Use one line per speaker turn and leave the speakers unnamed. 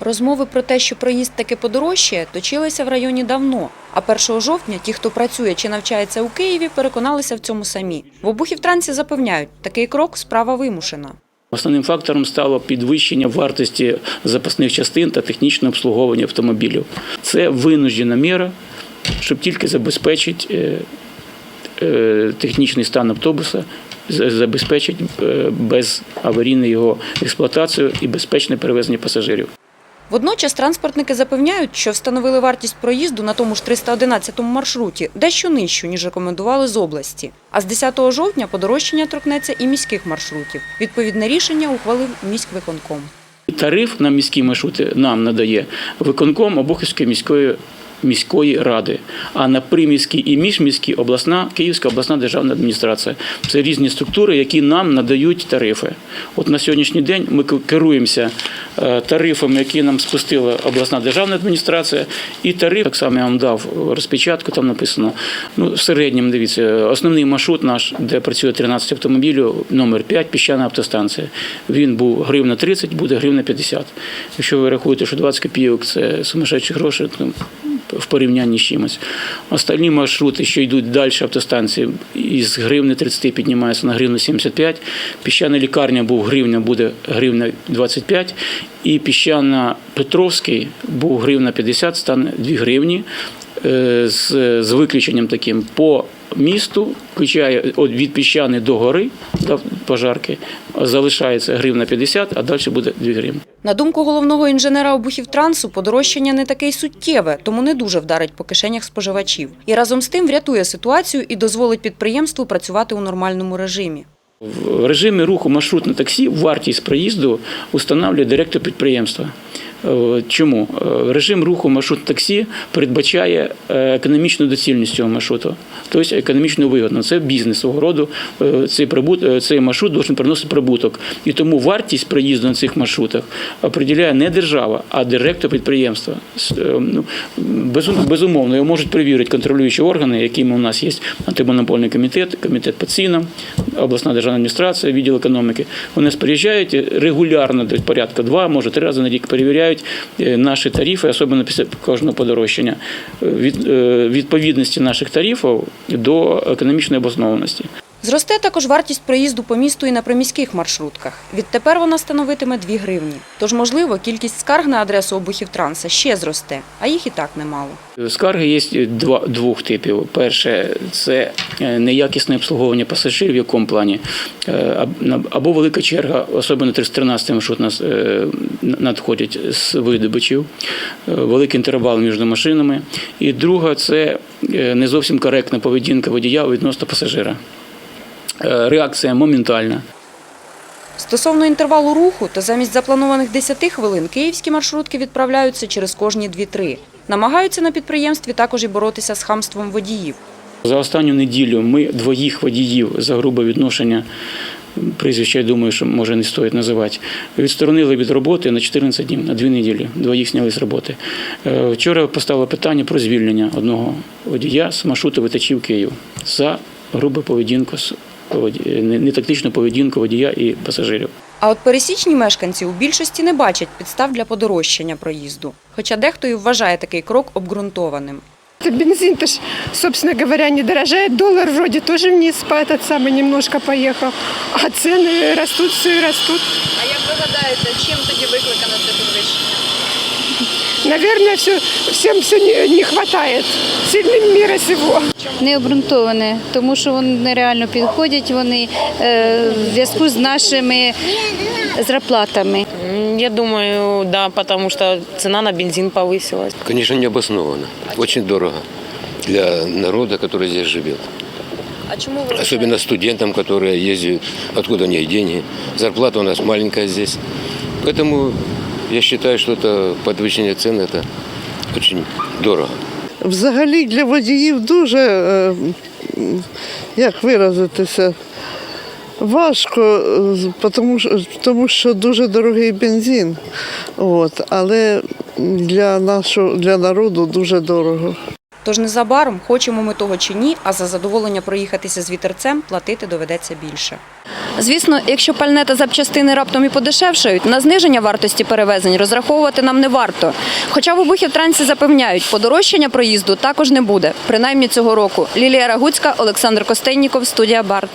Розмови про те, що проїзд таки подорожчає, точилися в районі давно. А 1 жовтня ті, хто працює чи навчається у Києві, переконалися в цьому самі. В обухівтранці запевняють, такий крок – справа вимушена.
Основним фактором стало підвищення вартості запасних частин та технічне обслуговування автомобілів. Це винуждена міра, щоб тільки забезпечити е, е, технічний стан автобуса, за- забезпечити е, безаварійну його експлуатацію і безпечне перевезення пасажирів.
Водночас транспортники запевняють, що встановили вартість проїзду на тому ж 311 маршруті дещо нижчу, ніж рекомендували з області. А з 10 жовтня подорожчання торкнеться і міських маршрутів. Відповідне рішення ухвалив міськвиконком.
Тариф на міські маршрути нам надає виконком Обухівської міської міської ради, а на приміські і міжміські обласна Київська обласна державна адміністрація. Це різні структури, які нам надають тарифи. От на сьогоднішній день ми керуємося е, тарифами, які нам спустила обласна державна адміністрація, і тариф так само я вам дав розпечатку. Там написано. Ну в середньому дивіться, основний маршрут наш, де працює 13 автомобілів, номер 5, піщана автостанція. Він був гривна 30, буде гривна 50. Якщо ви рахуєте, що 20 копійок це сумасшедші гроші, то в порівнянні з чимось. Остальні маршрути, що йдуть далі автостанції, із гривни 30 піднімаються на гривну 75. Піщана лікарня був гривня, буде гривна 25. І піщана Петровський був гривна 50, стане 2 гривні. Е, З, з виключенням таким по місту, включає від піщани до гори до пожарки, залишається гривна 50, а далі буде 2 гривні.
На думку головного інженера обухівтрансу, подорожчання не таке й суттєве, тому не дуже вдарить по кишенях споживачів. І разом з тим врятує ситуацію і дозволить підприємству працювати у нормальному режимі.
В режимі руху маршрутне таксі вартість проїзду встановлює директор підприємства. Е, Чому? Е, Режим руху маршрут таксі передбачає е, економічну доцільність цього маршруту, тобто економічно вигодно. Це бізнес свого роду. Цей, прибут, цей маршрут має приносити прибуток. І тому вартість проїзду на цих маршрутах определяє не держава, а директор підприємства. Ну, безум- Безумовно, його можуть перевірити контролюючі органи, якими у нас є антимонопольний комітет, комітет по цінам, обласна державна адміністрація, відділ економіки. Вони споряджають регулярно, десь порядка два, може три рази на рік перевіряють е, наші тарифи, особливо після кожного подорожчання, е, від, е, відповідності наших тарифів до економічної обоснованості.
Зросте також вартість проїзду по місту і на приміських маршрутках. Відтепер вона становитиме 2 гривні. Тож, можливо, кількість скарг на адресу обухівтранса ще зросте, а їх і так немало.
Скарги є двох типів. Перше це е, неякісне обслуговування пасажирів, в якому плані Е, або велика черга, особливо 313 маршрут нас е, надходять з видобичів, великий інтервал між машинами. І друга це не зовсім коректна поведінка водія відносно пасажира. Е, Реакція моментальна.
Стосовно інтервалу руху, то замість запланованих 10 хвилин київські маршрутки відправляються через кожні 2-3. Намагаються на підприємстві також і боротися з хамством водіїв.
За останню неділю ми двоїх водіїв за грубе відношення, прізвища, я думаю, що може не стоїть називати, відсторонили від роботи на 14 днів, на дві неділі. Двоїх зняли з роботи. Е, Вчора поставили питання про звільнення одного водія з маршруту витачів Київ за грубу поведінку, з нетактичну поведінку водія і пасажирів.
А от пересічні мешканці у більшості не бачать підстав для подорожчання проїзду. Хоча дехто і вважає такий крок обґрунтованим.
Бензин-то ж, собственно говоря, не дорожает. Доллар вроде тоже вниз по этот самый немножко поехал. А цены растут, все растут.
А як ви гадаєте, чим тоді викликано це підвищення?
Наверное, все, всем все не, не хватает. Сильным мира сего.
не обґрунтоване, тому що вони нереально підходять вони е, в зв'язку з нашими зарплатами.
Я думаю, да, потому что цена на бензин повысилась.
Конечно, необоснованно. Очень дорого для народа, который здесь живет.
А чому ви
Особенно студентам, которые ездят, откуда у них деньги. Зарплата у нас маленькая здесь. Поэтому я вважаю, що це підвищення цін це дуже дорого.
Взагалі для водіїв дуже, е, як виразитися, важко, тому що, тому що дуже дорогий бензин. От, але для нашого для народу дуже дорого.
Тож незабаром, хочемо ми того чи ні, а за задоволення проїхатися з вітерцем платити доведеться більше. Звісно, якщо пальне та запчастини раптом і подешевшають, на зниження вартості перевезень розраховувати нам не варто. Хоча в обухівтранці запевняють, подорожчання проїзду також не буде, принаймні цього року. Лілія Рагуцька, Олександр Костенніков, студія Барт.